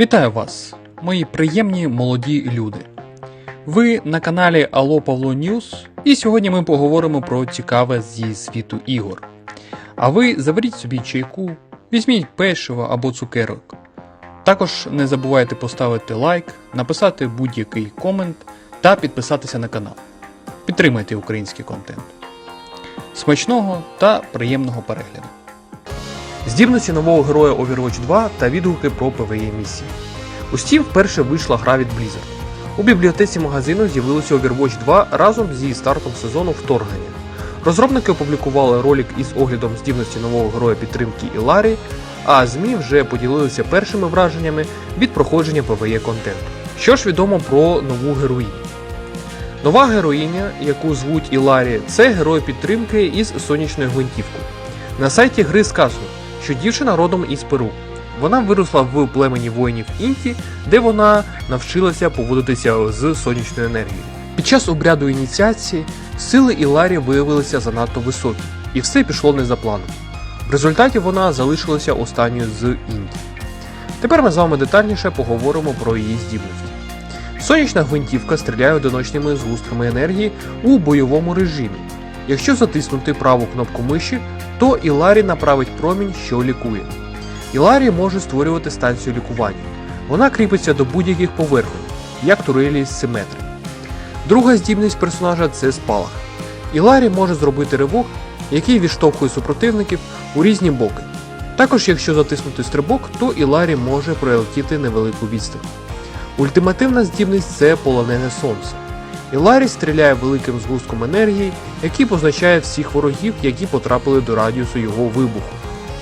Вітаю вас, мої приємні молоді люди. Ви на каналі Алло Павло Ньюс, і сьогодні ми поговоримо про цікаве зі світу ігор. А ви заберіть собі чайку, візьміть печиво або цукерок. Також не забувайте поставити лайк, написати будь-який комент та підписатися на канал. Підтримайте український контент. Смачного та приємного перегляду. Здібності нового героя Overwatch 2 та відгуки про PvE місії. У Steam вперше вийшла гра від Blizzard. У бібліотеці магазину з'явилося Overwatch 2 разом зі стартом сезону вторгнення. Розробники опублікували ролик із оглядом здібності нового героя підтримки Іларі, а ЗМІ вже поділилися першими враженнями від проходження PvE контенту. Що ж відомо про нову героїню? Нова героїня, яку звуть Іларі, це герой підтримки із сонячною гвинтівкою. На сайті гри сказано, що дівчина родом із Перу. Вона виросла в племені воїнів Інті, де вона навчилася поводитися з сонячною енергією. Під час обряду ініціації сили Іларі виявилися занадто високі, і все пішло не за планом. В результаті вона залишилася останньою з Інті. Тепер ми з вами детальніше поговоримо про її здібності. Сонячна гвинтівка стріляє одиночними згустками енергії у бойовому режимі. Якщо затиснути праву кнопку миші, то Іларі направить промінь, що лікує. Іларі може створювати станцію лікування. Вона кріпиться до будь-яких поверхонь, як турелі з симетри. Друга здібність персонажа це спалах. Іларі може зробити ривок, який відштовхує супротивників у різні боки. Також, якщо затиснути стрибок, то Іларі може пролетіти невелику відстань. Ультимативна здібність це полонене сонце. Іларі стріляє великим згустком енергії, який позначає всіх ворогів, які потрапили до радіусу його вибуху.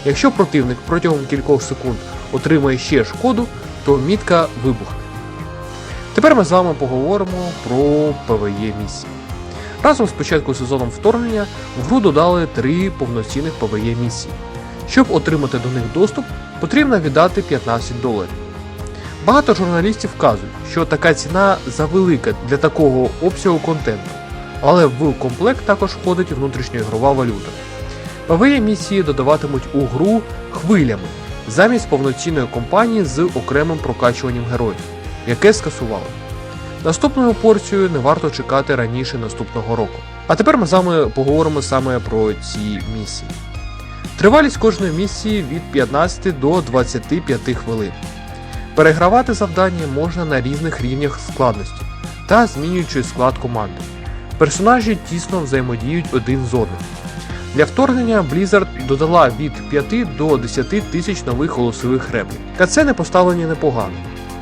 Якщо противник протягом кількох секунд отримає ще шкоду, то мітка вибухне. Тепер ми з вами поговоримо про PvE місії. Разом з початку сезону вторгнення в гру додали три повноцінних PvE місії. Щоб отримати до них доступ, потрібно віддати 15 доларів. Багато журналістів вказують, що така ціна завелика для такого обсягу контенту, але в комплект також входить внутрішньоігрова валюта. PvE місії додаватимуть у гру хвилями замість повноцінної кампанії з окремим прокачуванням героїв, яке скасували. Наступною порцією не варто чекати раніше наступного року. А тепер ми з вами поговоримо саме про ці місії. Тривалість кожної місії від 15 до 25 хвилин. Перегравати завдання можна на різних рівнях складності та змінюючи склад команди. Персонажі тісно взаємодіють один з одним. Для вторгнення Blizzard додала від 5 до 10 тисяч нових голосових реплік. Кацени поставлені непогано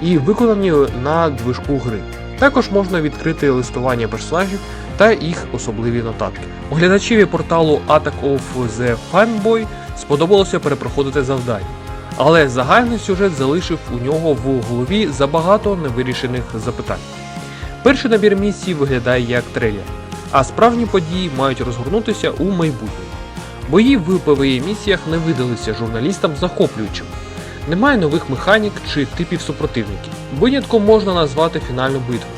і виконані на движку гри. Також можна відкрити листування персонажів та їх особливі нотатки. Оглядачеві порталу Attack of the Fanboy сподобалося перепроходити завдання, але загальний сюжет залишив у нього в голові забагато невирішених запитань. Перший набір місії виглядає як трейлер, а справжні події мають розгорнутися у майбутньому. Бої в PvE місіях не видалися журналістам захоплюючими. Немає нових механік чи типів супротивників. Винятком можна назвати фінальну битву.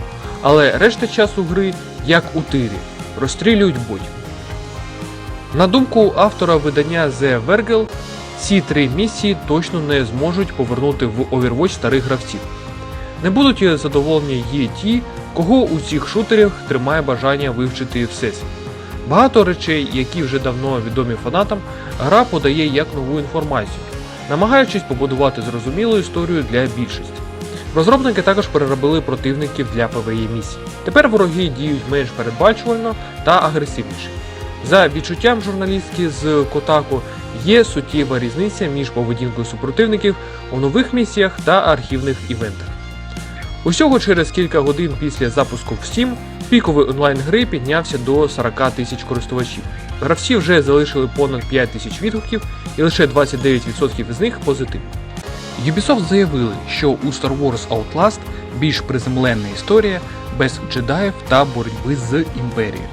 Але решта часу гри, як у тирі, розстрілюють ботів. На думку автора видання The Vergel, ці три місії точно не зможуть повернути в Overwatch старих гравців. Не будуть задоволені є ті, кого у цих шутерах тримає бажання вивчити всесвіт. Багато речей, які вже давно відомі фанатам, гра подає як нову інформацію, намагаючись побудувати зрозумілу історію для більшості. Розробники також переробили противників для PvE місій. Тепер вороги діють менш передбачувально та агресивніше. За відчуттям журналістки з Kotaku, є суттєва різниця між поведінкою супротивників у нових місіях та архівних івентах. Усього через кілька годин після запуску в Steam піковий онлайн гри піднявся до 40 тисяч користувачів. Гравці вже залишили понад 5 тисяч відгуків і лише 29% з них позитивні. Ubisoft заявили, що у Star Wars Outlast більш приземленна історія без джедаїв та боротьби з імперією.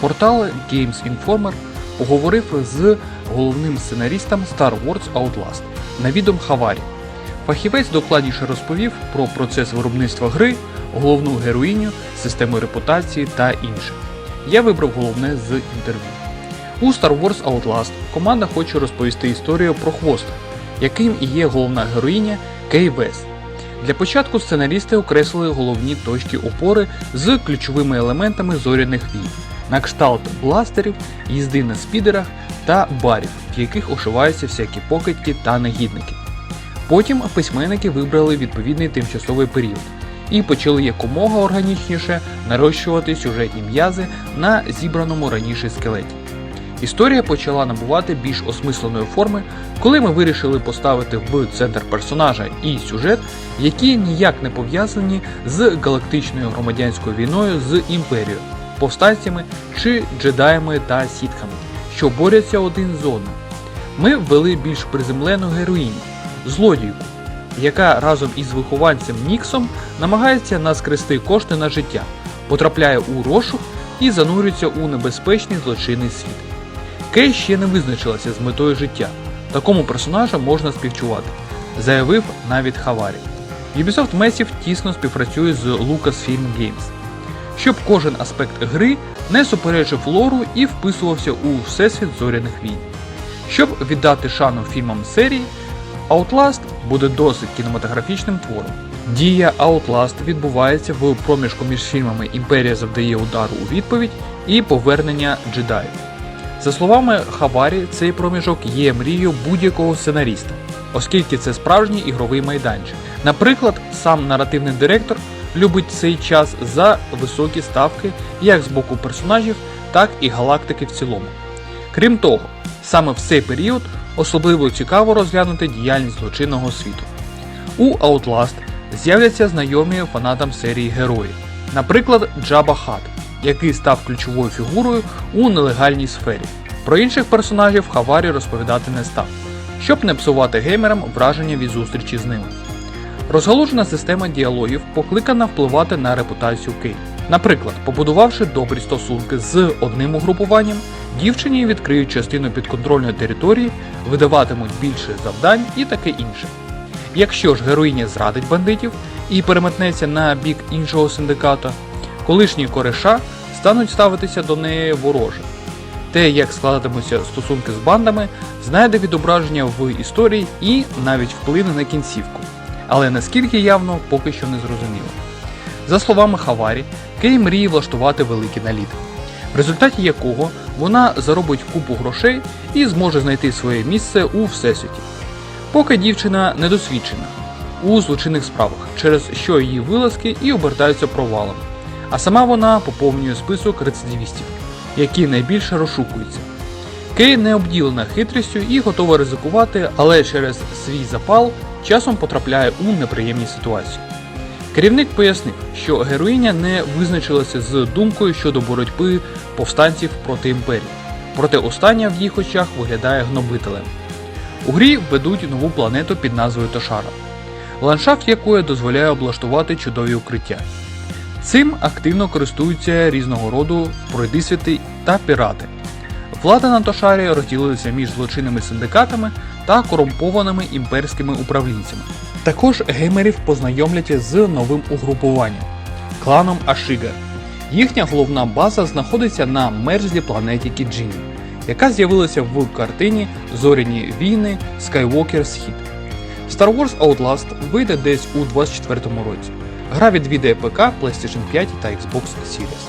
Портал Games Informer поговорив з головним сценарістом Star Wars Outlast Навідом Хаварі. Фахівець докладніше розповів про процес виробництва гри, головну героїню, систему репутації та інше. Я вибрав головне з інтерв'ю. У Star Wars Outlast команда хоче розповісти історію про хвоста, яким і є головна героїня Кей Вест. Для початку сценарісти окреслили головні точки опори з ключовими елементами зоряних війн, на кшталт бластерів, їзди на спідерах та барів, в яких ошиваються всякі покидьки та негідники. Потім письменники вибрали відповідний тимчасовий період і почали якомога органічніше нарощувати сюжетні м'язи на зібраному раніше скелеті. Історія почала набувати більш осмисленої форми, коли ми вирішили поставити в центр персонажа і сюжет, які ніяк не пов'язані з галактичною громадянською війною з імперією, повстанцями чи джедаями та сітками, що борються один з одним. Ми ввели більш приземлену героїню, злодійку, яка разом із вихованцем Ніксом намагається наскрести кошти на життя, потрапляє у розшук і занурюється у небезпечний злочинний світ. Кей ще не визначилася з метою життя. Такому персонажу можна співчувати, заявив навіть Хаварі. Ubisoft Massive тісно співпрацює з Lucasfilm Games, щоб кожен аспект гри не суперечив лору і вписувався у всесвіт зоряних війн. Щоб віддати шану фільмам серії, Outlast буде досить кінематографічним твором. Дія Outlast відбувається в проміжку між фільмами Імперія завдає удару у відповідь і Повернення джедаїв. За словами Хабарі, цей проміжок є мрією будь-якого сценаріста, оскільки це справжній ігровий майданчик. Наприклад, сам наративний директор любить цей час за високі ставки як з боку персонажів, так і галактики в цілому. Крім того, саме в цей період особливо цікаво розглянути діяльність злочинного світу. У Outlast з'являться знайомі фанатам серії герої, наприклад, Джаба Хат, який став ключовою фігурою у нелегальній сфері. Про інших персонажів Хаварі розповідати не став, щоб не псувати геймерам враження від зустрічі з ними. Розгалужена система діалогів покликана впливати на репутацію Кей. Наприклад, побудувавши добрі стосунки з одним угрупуванням, дівчині відкриють частину підконтрольної території, видаватимуть більше завдань і таке інше. Якщо ж героїня зрадить бандитів і переметнеться на бік іншого синдиката, колишні кореша стануть ставитися до неї вороже. Те, як складатимуться стосунки з бандами, знайде відображення в історії і навіть вплине на кінцівку. Але наскільки явно, поки що не зрозуміло. За словами Хаварі, Кей мріє влаштувати великий наліт, в результаті якого вона заробить купу грошей і зможе знайти своє місце у всесвіті. Поки дівчина недосвідчена у злочинних справах, через що її вилазки і обертаються провалом. А сама вона поповнює список рецидивістів, які найбільше розшукуються. Кей не обділена хитрістю і готова ризикувати, але через свій запал часом потрапляє у неприємні ситуації. Керівник пояснив, що героїня не визначилася з думкою щодо боротьби повстанців проти імперії, проте остання в їх очах виглядає гнобителем. У грі ведуть нову планету під назвою Тошара, ландшафт якої дозволяє облаштувати чудові укриття. Цим активно користуються різного роду пройдисвіти та пірати. Влада на Тошарі розділилася між злочинними синдикатами та корумпованими імперськими управлінцями. Також геймерів познайомлять з новим угрупуванням кланом Ашига. Їхня головна база знаходиться на мерзлій планеті Кіджині, яка з'явилася в картині Зоряні війни Skywalker Схід. Star Wars Outlast вийде десь у 2024 році. Гра відвідає ПК, PlayStation 5 та Xbox Series.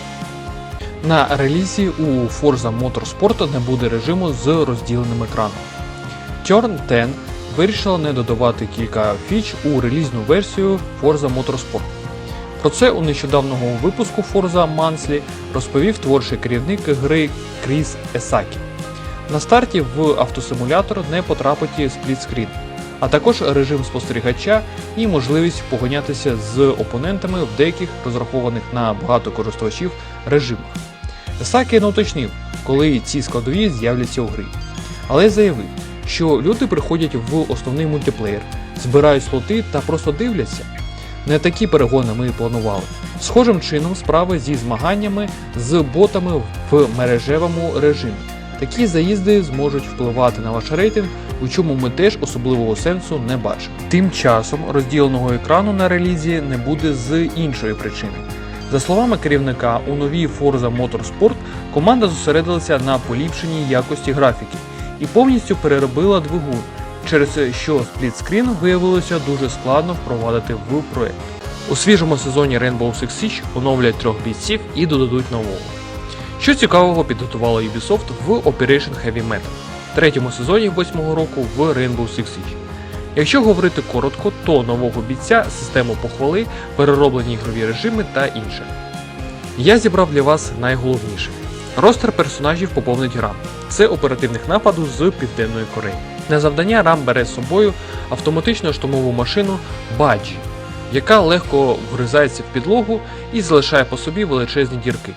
На релізі у Forza Motorsport не буде режиму з розділеним екраном. Turn 10 вирішила не додавати кілька фіч у релізну версію Forza Motorsport. Про це у нещодавному випуску Forza Monthly розповів творчий керівник гри Кріс Есакі. На старті в автосимулятор не потрапить сплітскрін, а також режим спостерігача і можливість погонятися з опонентами в деяких розрахованих на багато користувачів режимах. Есакі не уточнив, коли ці складові з'являться у грі, але заявив, що люди приходять в основний мультиплеєр, збирають слоти та просто дивляться. Не такі перегони ми планували. Схожим чином справи зі змаганнями з ботами в мережевому режимі. Такі заїзди зможуть впливати на ваш рейтинг, у чому ми теж особливого сенсу не бачимо. Тим часом розділеного екрану на релізі не буде з іншої причини. За словами керівника, у новій Forza Motorsport команда зосередилася на поліпшенні якості графіки і повністю переробила двигун, через що сплітскрін виявилося дуже складно впровадити в проект. У свіжому сезоні Rainbow Six Siege оновлять трьох бійців і додадуть нового. Що цікавого підготувала Ubisoft в Operation Heavy Metal, третьому сезоні восьмого року в Rainbow Six Siege. Якщо говорити коротко, то нового бійця, систему похвали, перероблені ігрові режими та інше. Я зібрав для вас найголовніше. Ростер персонажів поповнить гра. Це оперативних нападу з Південної Кореї. На завдання Рам бере з собою автоматичну штурмову машину Баджі, яка легко вгризається в підлогу і залишає по собі величезні дірки.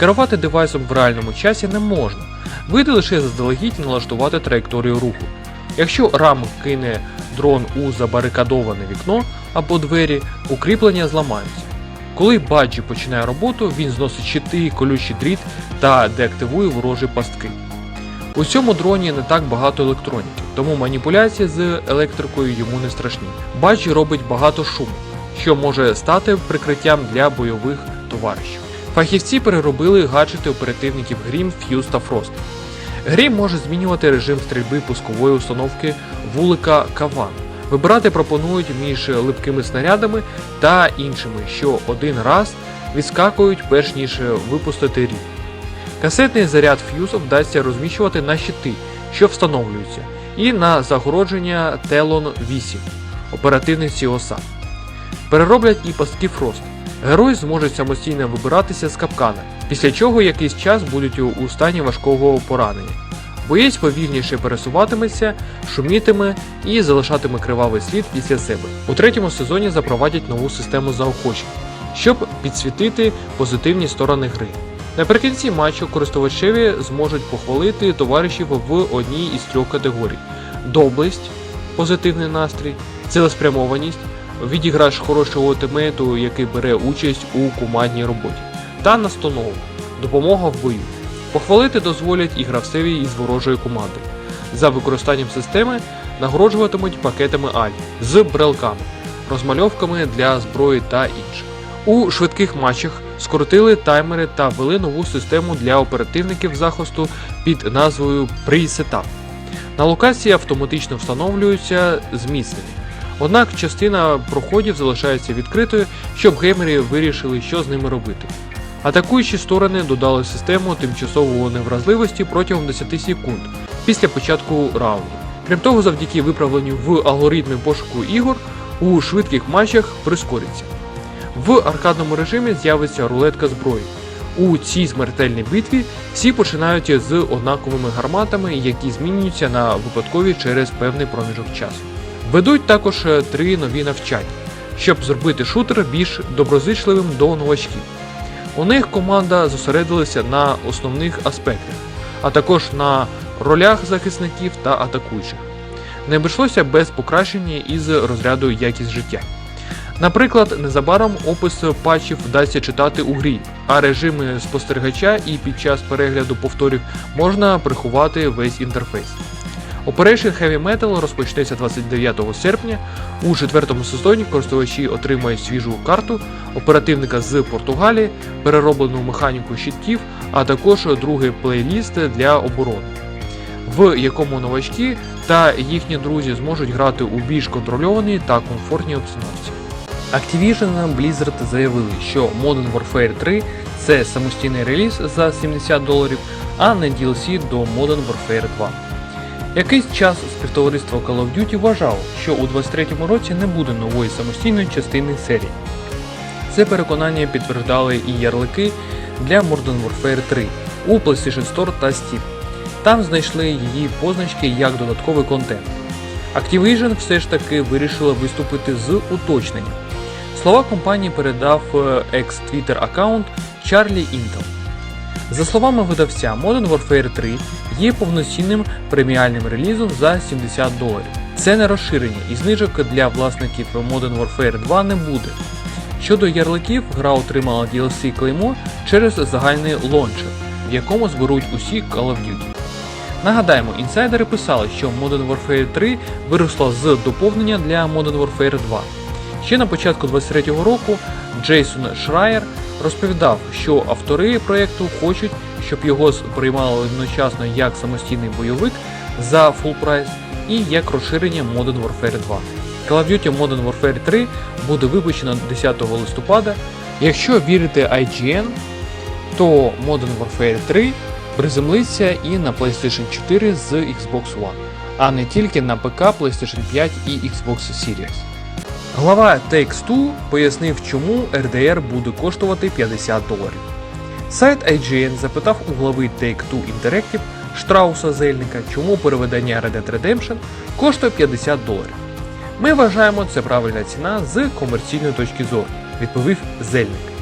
Керувати девайсом в реальному часі не можна. Вийде лише заздалегідь налаштувати траєкторію руху. Якщо рам кине дрон у забарикадоване вікно або двері, укріплення зламаються. Коли баджі починає роботу, він зносить щити, колючий дріт та деактивує ворожі пастки. У цьому дроні не так багато електроніки, тому маніпуляції з електрикою йому не страшні. Баджі робить багато шуму, що може стати прикриттям для бойових товаришів. Фахівці переробили гаджети оперативників Grim, Fuse та Frost. Грім може змінювати режим стрільби пускової установки вулика Каван. Вибирати пропонують між липкими снарядами та іншими, що один раз відскакують перш ніж випустити рів. Касетний заряд ф'юзу вдасться розміщувати на щити, що встановлюються, і на загородження Телон 8 оперативниці ОСА. Перероблять і пастки Фрост. Герой зможе самостійно вибиратися з капкана, після чого якийсь час будуть у стані важкого поранення. Боєць повільніше пересуватиметься, шумітиме і залишатиме кривавий слід після себе. У третьому сезоні запровадять нову систему заохочень, щоб підсвітити позитивні сторони гри. Наприкінці матчу користувачеві зможуть похвалити товаришів в одній із трьох категорій: доблесть, позитивний настрій, цілеспрямованість, відіграш хорошого тимейту, який бере участь у командній роботі, та настанову, допомога в бою. Похвалити дозволять і гравцеві із ворожої команди. За використанням системи нагороджуватимуть пакетами Аль з брелками, розмальовками для зброї та інших. У швидких матчах скоротили таймери та ввели нову систему для оперативників захисту під назвою Pre-Setup. На локації автоматично встановлюються зміцнення. Однак частина проходів залишається відкритою, щоб геймери вирішили, що з ними робити. Атакуючі сторони додали систему тимчасової невразливості протягом 10 секунд після початку раунду. Крім того, завдяки виправленню в алгоритмі пошуку ігор у швидких матчах прискориться. В аркадному режимі з'явиться рулетка зброї. У цій смертельній битві всі починають з однаковими гарматами, які змінюються на випадкові через певний проміжок часу. Ведуть також е, три нові навчання, щоб зробити шутер більш доброзичливим до новачків. У них команда зосередилася на основних аспектах, а також на ролях захисників та атакуючих. Не обійшлося без покращення із розряду якість життя. Наприклад, незабаром опис патчів вдасться читати у грі, а режими спостерігача і під час перегляду повторів можна приховати весь інтерфейс. Operation Heavy Metal розпочнеться 29 серпня. У четвертому сезоні користувачі отримають свіжу карту оперативника з Португалії, перероблену механіку щитків, а також другий плейліст для оборони, в якому новачки та їхні друзі зможуть грати у більш контрольованій та комфортній обстановці. Activision Blizzard заявили, що Modern Warfare 3 це самостійний реліз за 70 доларів, а не DLC до Modern Warfare 2. Якийсь час співтовариство Call of Duty вважало, що у 23-му році не буде нової самостійної частини серії. Це переконання підтверждали і ярлики для Modern Warfare 3 у PlayStation Store та Steam. Там знайшли її позначки як додатковий контент. Activision все ж таки вирішила виступити з уточненням. Слова компанії передав е, екс-твіттер аккаунт Charlie Intel. За словами видавця, Modern Warfare 3 є повноцінним преміальним релізом за 70 доларів. Це не розширення і знижок для власників Modern Warfare 2 не буде. Щодо ярликів, гра отримала DLC клеймо через загальний лончер, в якому зберуть усі Call of Duty. Нагадаємо, інсайдери писали, що Modern Warfare 3 виросла з доповнення для Modern Warfare 2. Ще на початку 23-го року Джейсон Шрайер розповідав, що автори проєкту хочуть, щоб його сприймали одночасно як самостійний бойовик за full прайс і як розширення Modern Warfare 2. Call of Duty Modern Warfare 3 буде випущено 10 листопада. Якщо вірити IGN, то Modern Warfare 3 приземлиться і на PlayStation 4 з Xbox One, а не тільки на ПК, PlayStation 5 і Xbox Series. Глава Takes-Two пояснив, чому RDR буде коштувати 50 доларів. Сайт IGN запитав у глави Take-Two Interactive Штрауса Зельника, чому переведення Red Dead Redemption коштує 50 доларів. Ми вважаємо це правильна ціна з комерційної точки зору, відповів Зельник.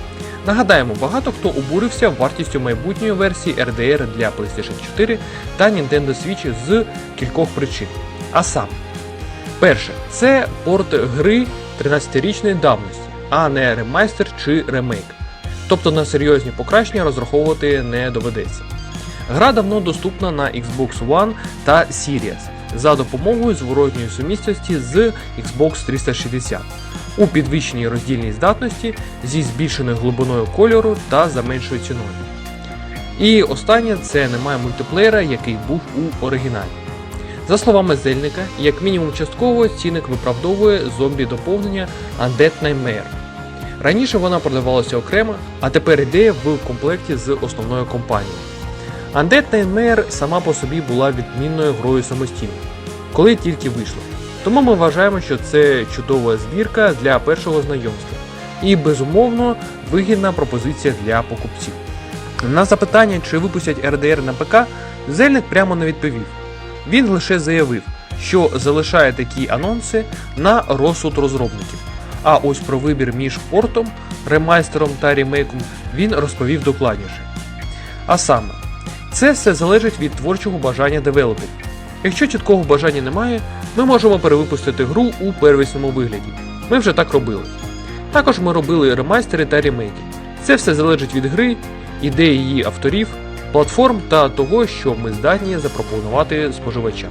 Нагадаємо, багато хто обурився вартістю майбутньої версії RDR для PlayStation 4 та Nintendo Switch з кількох причин. А саме, перше, це порт гри 13-річної давності, а не ремайстер чи ремейк. Тобто на серйозні покращення розраховувати не доведеться. Гра давно доступна на Xbox One та Series за допомогою зворотньої сумісності з Xbox 360 у підвищеній роздільній здатності зі збільшеною глибиною кольору та за меншою ціною. І останнє це немає мультиплеєра, який був у оригіналі. За словами Зельника, як мінімум частково цінник виправдовує зомбі доповнення Undead Nightmare. Раніше вона продавалася окремо, а тепер йде в комплекті з основною компанією. Undead Nightmare сама по собі була відмінною грою самостійно, коли тільки вийшла. Тому ми вважаємо, що це чудова збірка для першого знайомства і, безумовно, вигідна пропозиція для покупців. На запитання, чи випустять RDR на ПК, Зельник прямо не відповів. Він лише заявив, що залишає такі анонси на розсуд розробників. А ось про вибір між портом, ремайстером та ремейком він розповів докладніше. А саме, це все залежить від творчого бажання девелоперів. Якщо чіткого бажання немає, ми можемо перевипустити гру у первісному вигляді. Ми вже так робили. Також ми робили ремайстери та ремейки. Це все залежить від гри, ідеї її авторів, платформ та того, що ми здатні запропонувати споживачам.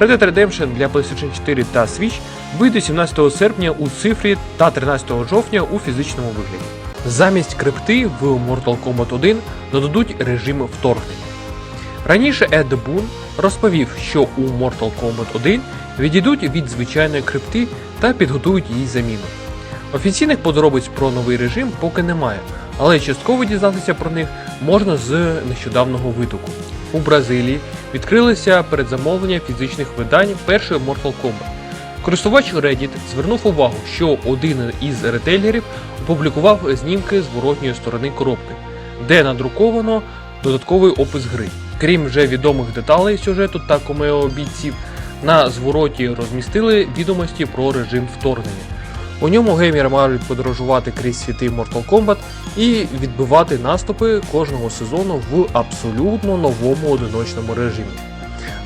Red Dead Redemption для PlayStation 4 та Switch вийде 17 серпня у цифрі та 13 жовтня у фізичному вигляді. Замість крипти в Mortal Kombat 1 додадуть режим вторгнення. Раніше Ed Boon розповів, що у Mortal Kombat 1 відійдуть від звичайної крипти та підготують їй заміну. Офіційних подробиць про новий режим поки немає, але частково дізнатися про них можна з нещодавнього витоку. У Бразилії відкрилися передзамовлення фізичних видань першої Mortal Kombat. Користувач Reddit звернув увагу, що один із ретейлерів опублікував знімки зворотньої сторони коробки, де надруковано додатковий опис гри. Крім вже відомих деталей сюжету та комео бійців, на звороті розмістили відомості про режим вторгнення. У ньому геймери мають подорожувати крізь світи Mortal Kombat і відбивати наступи кожного сезону в абсолютно новому одиночному режимі.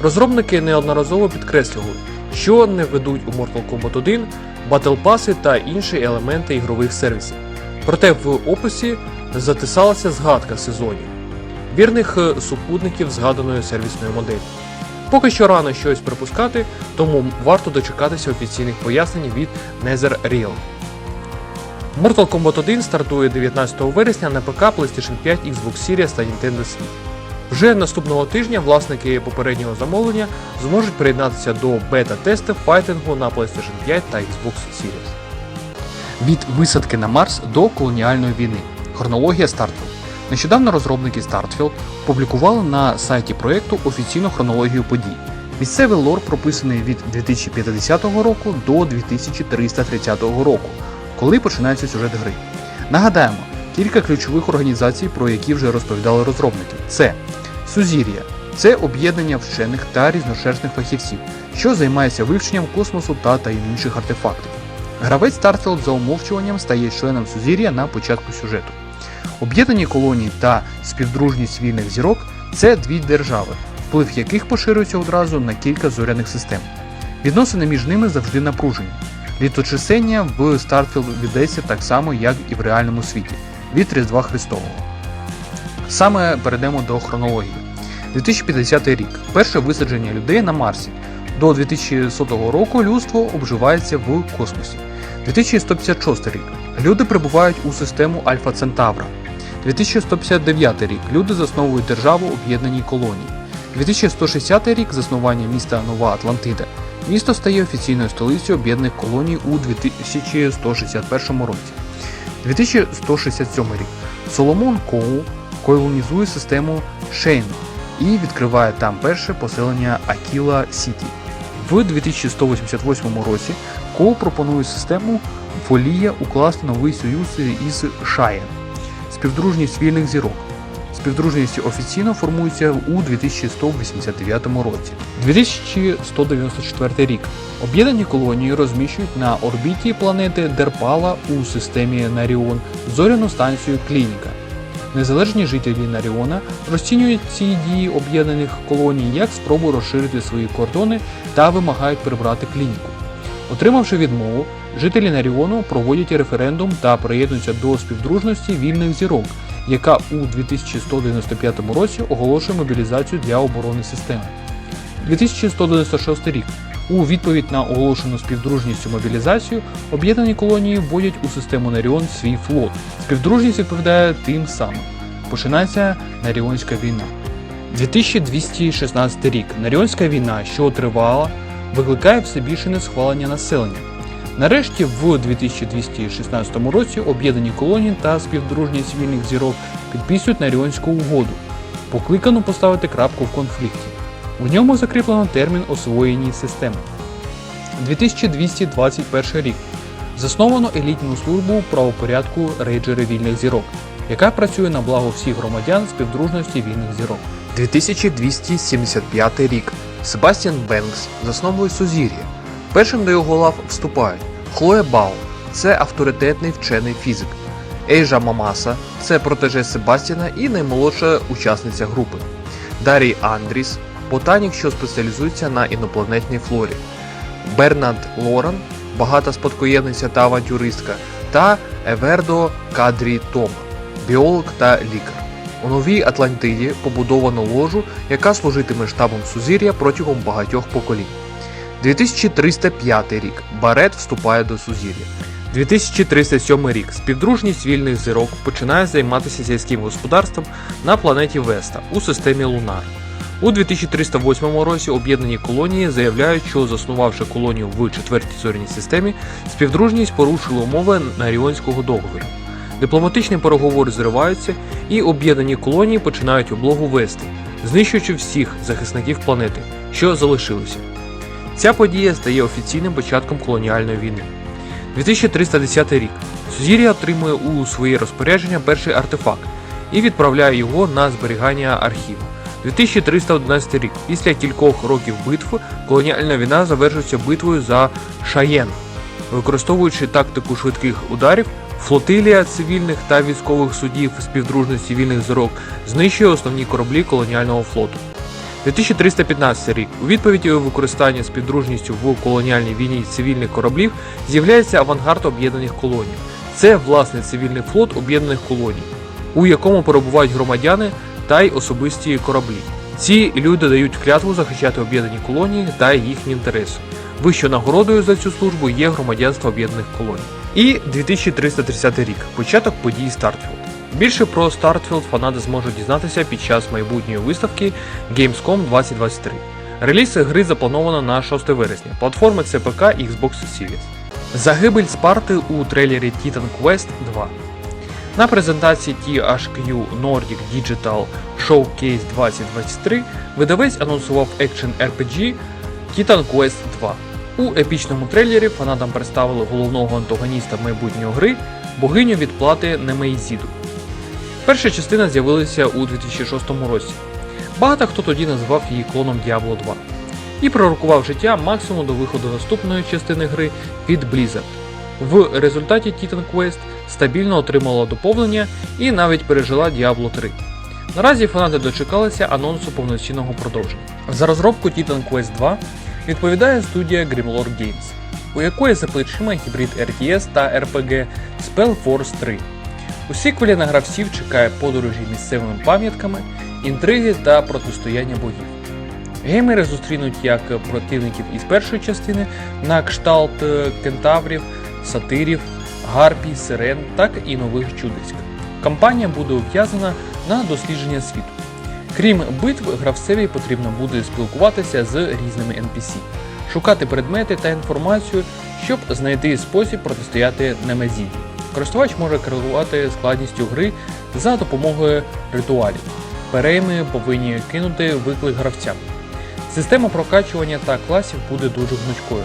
Розробники неодноразово підкреслювали, що не ведуть у Mortal Kombat 1 батл паси та інші елементи ігрових сервісів. Проте в описі затисалася згадка сезонів, вірних е, супутників згаданої сервісної моделі. Поки що рано щось припускати, тому варто дочекатися офіційних пояснень від NetherRealm. Mortal Kombat 1 стартує 19 вересня на ПК, PlayStation 5, Xbox Series та Nintendo Switch. Вже наступного тижня власники попереднього замовлення зможуть приєднатися до бета-тестів файтингу на PlayStation 5 та Xbox Series. Від висадки на Марс до колоніальної війни. Хронологія Starfield. Нещодавно розробники Starfield опублікували на сайті проєкту офіційну хронологію подій. Місцевий лор прописаний від 2050 року до 2330 року, коли починається сюжет гри. Нагадаємо, кілька ключових організацій, про які вже розповідали розробники. Це Сузір'я це об'єднання вчених та різношерстних фахівців, що займається вивченням космосу та таємничих артефактів. Гравець Starfield за умовчуванням стає членом Сузір'я на початку сюжету. Об'єднані колонії та співдружність вільних зірок це дві держави, вплив яких поширюється одразу на кілька зоряних систем. Відносини між ними завжди напружені. Літочисення в Starfield віддається так само, як і в реальному світі від Різдва Христового. Саме перейдемо до хронології. 2050 рік перше висадження людей на Марсі. До 2100 року людство обживається в космосі. 2156 рік люди прибувають у систему Альфа Центавра. 2159 рік люди засновують державу об'єднаній колонії. 2160 рік заснування міста Нова Атлантида. Місто стає офіційною столицею об'єднаних колоній у 2161 році. 2167 рік. Соломон Коу колонізує систему Шейн і відкриває там перше поселення Акіла Сіті. В 2188 році Коу пропонує систему Фолія укласти новий союз із Шаєн співдружність вільних зірок. Співдружність офіційно формується у 2189 році. 2194 рік. Об'єднані колонії розміщують на орбіті планети Дерпала у системі Наріон зоряну станцію Клініка. Незалежні жителі Наріона розцінюють ці дії об'єднаних колоній як спробу розширити свої кордони та вимагають прибрати клініку. Отримавши відмову, жителі Наріону проводять референдум та приєднуються до співдружності вільних зірок, яка у 2195 році оголошує мобілізацію для оборони системи. 2196 рік. У відповідь на оголошену співдружністю мобілізацію об'єднані колонії вводять у систему Наріон свій флот. Співдружність відповідає тим самим. Починається Наріонська війна. 2216 рік. Наріонська війна, що тривала, викликає все більше несхвалення населення. Нарешті, в 2216 році об'єднані колонії та співдружність вільних зірок підписують Наріонську угоду, покликану поставити крапку в конфлікті. У ньому закріплено термін освоєній системи. 2221 рік. Засновано елітну службу правопорядку рейджери вільних зірок, яка працює на благо всіх громадян співдружності вільних зірок. 2275 рік. Себастьян Бенкс засновує Сузір'я. Першим до його лав вступають Хлоя Бау це авторитетний вчений фізик. Ейжа Мамаса це протеже Себастьяна і наймолодша учасниця групи. Дарій Андріс ботанік, що спеціалізується на інопланетній флорі. Бернард Лоран багата спадкоємниця та авантюристка, та Евердо Кадрі Тома, біолог та лікар. У новій Атлантиді побудовано ложу, яка служитиме штабом Сузір'я протягом багатьох поколінь. 2305 рік. Барет вступає до Сузір'я. 2307 рік. Співдружність вільних зірок починає займатися сільським господарством на планеті Веста у системі Лунар. У 2308 році об'єднані колонії заявляють, що заснувавши колонію в четвертій зоряній системі, співдружність порушила умови Наріонського договору. Дипломатичні переговори зриваються, і об'єднані колонії починають облогу вести, знищуючи всіх захисників планети, що залишилися. Ця подія стає офіційним початком колоніальної війни. 2310 рік. Сузір'я отримує у своє розпорядження перший артефакт і відправляє його на зберігання архіву. 2311 рік. Після кількох років битв колоніальна війна завершується битвою за Шаєн. Використовуючи тактику швидких ударів, флотилія цивільних та військових судів співдружності вільних зорок знищує основні кораблі колоніального флоту. 2315 рік. У відповіді у використання співдружністю в колоніальній війні цивільних кораблів з'являється авангард об'єднаних колоній. Це власний цивільний флот об'єднаних колоній, у якому перебувають громадяни та й особисті кораблі. Ці люди дають клятву захищати об'єднані колонії та їхні інтереси. Вищою нагородою за цю службу є громадянство об'єднаних колоній. І 2330 рік початок подій Стартфілд. Більше про Startfield фанати зможуть дізнатися під час майбутньої виставки Gamescom 2023. Реліз гри заплановано на 6 вересня. Платформи це Xbox Series. Загибель Спарти у трейлері Titan Quest 2. На презентації THQ Nordic Digital Showcase 2023 видавець анонсував екшен RPG Titan Quest 2. У епічному трейлері фанатам представили головного антагоніста майбутньої гри, богиню відплати Немейзіду. Перша частина з'явилася у 2006 році. Багато хто тоді називав її клоном Diablo 2 і пророкував життя максимум до виходу наступної частини гри від Blizzard. В результаті Titan Quest стабільно отримала доповнення і навіть пережила Diablo 3. Наразі фанати дочекалися анонсу повноцінного продовження. За розробку Titan Quest 2 відповідає студія Grimlore Games, у якої за плечима гібрид RTS та RPG Spellforce 3. У сіквелі на гравців чекає подорожі місцевими пам'ятками, інтриги та протистояння богів. Геймери зустрінуть як противників із першої частини на кшталт е, кентаврів, сатирів, гарпій, сирен, так і нових чудиськ. Кампанія буде ув'язана на дослідження світу. Крім битв, гравцеві потрібно буде спілкуватися з різними NPC, шукати предмети та інформацію, щоб знайти спосіб протистояти Немезіді. Користувач може керувати складністю гри за допомогою ритуалів. Перейми повинні кинути виклик гравцям. Система прокачування та класів буде дуже гнучкою.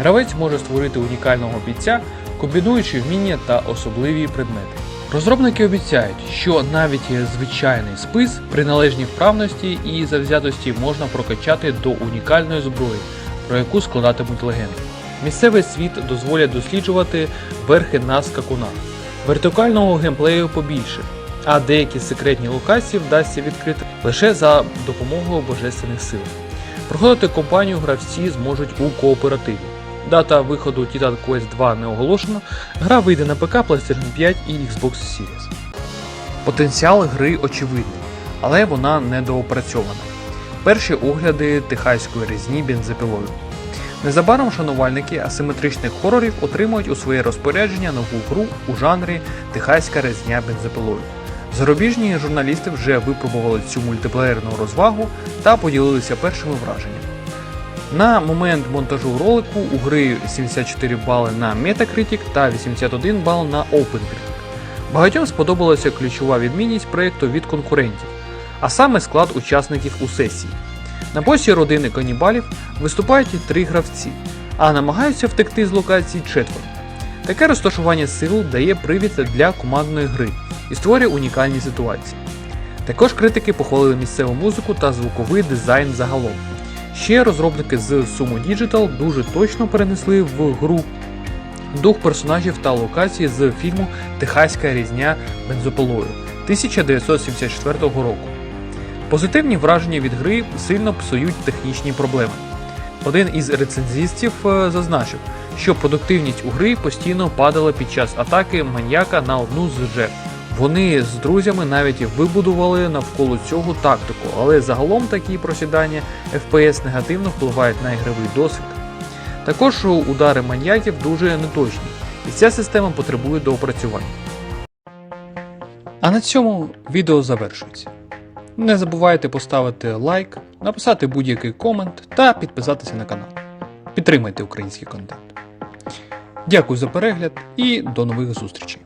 Гравець може створити унікального бійця, комбінуючи вміння та особливі предмети. Розробники обіцяють, що навіть звичайний спис при належній вправності і завзятості можна прокачати до унікальної зброї, про яку складатимуть легенди. Місцевий світ дозволять досліджувати верхи на скакунах. Вертикального геймплею побільше, а деякі секретні локації вдасться відкрити лише за допомогою божественних сил. Проходити компанію гравці зможуть у кооперативі. Дата виходу Titan Quest 2 не оголошена, гра вийде на ПК, PlayStation 5 і Xbox Series. Потенціал гри очевидний, але вона недоопрацьована. Перші огляди техаської різні бензопилою. Незабаром шанувальники асиметричних хорорів отримують у своє розпорядження нову гру у жанрі Техаська резня бензопилою. Зарубіжні журналісти вже випробували цю мультиплеєрну розвагу та поділилися першими враженнями. На момент монтажу ролику у гри 74 бали на Metacritic та 81 бал на OpenCritic. Багатьом сподобалася ключова відмінність проєкту від конкурентів, а саме склад учасників у сесії. На босі родини канібалів виступають три гравці, а намагаються втекти з локації четверо. Таке розташування сил дає привід для командної гри і створює унікальні ситуації. Також критики похвалили місцеву музику та звуковий дизайн загалом. Ще розробники з Sumo Digital дуже точно перенесли в гру дух персонажів та локацій з фільму Техаська різня бензопилою 1974 року. Позитивні враження від гри сильно псують технічні проблеми. Один із рецензістів е, зазначив, що продуктивність у гри постійно падала під час атаки маньяка на одну з жертв. Вони з друзями навіть вибудували навколо цього тактику, але загалом такі просідання FPS негативно впливають на ігровий досвід. Також удари маньяків дуже неточні, і ця система потребує доопрацювання. А на цьому відео завершується. Не забувайте поставити лайк, написати будь-який комент та підписатися на канал. Підтримайте український контент. Дякую за перегляд і до нових зустрічей!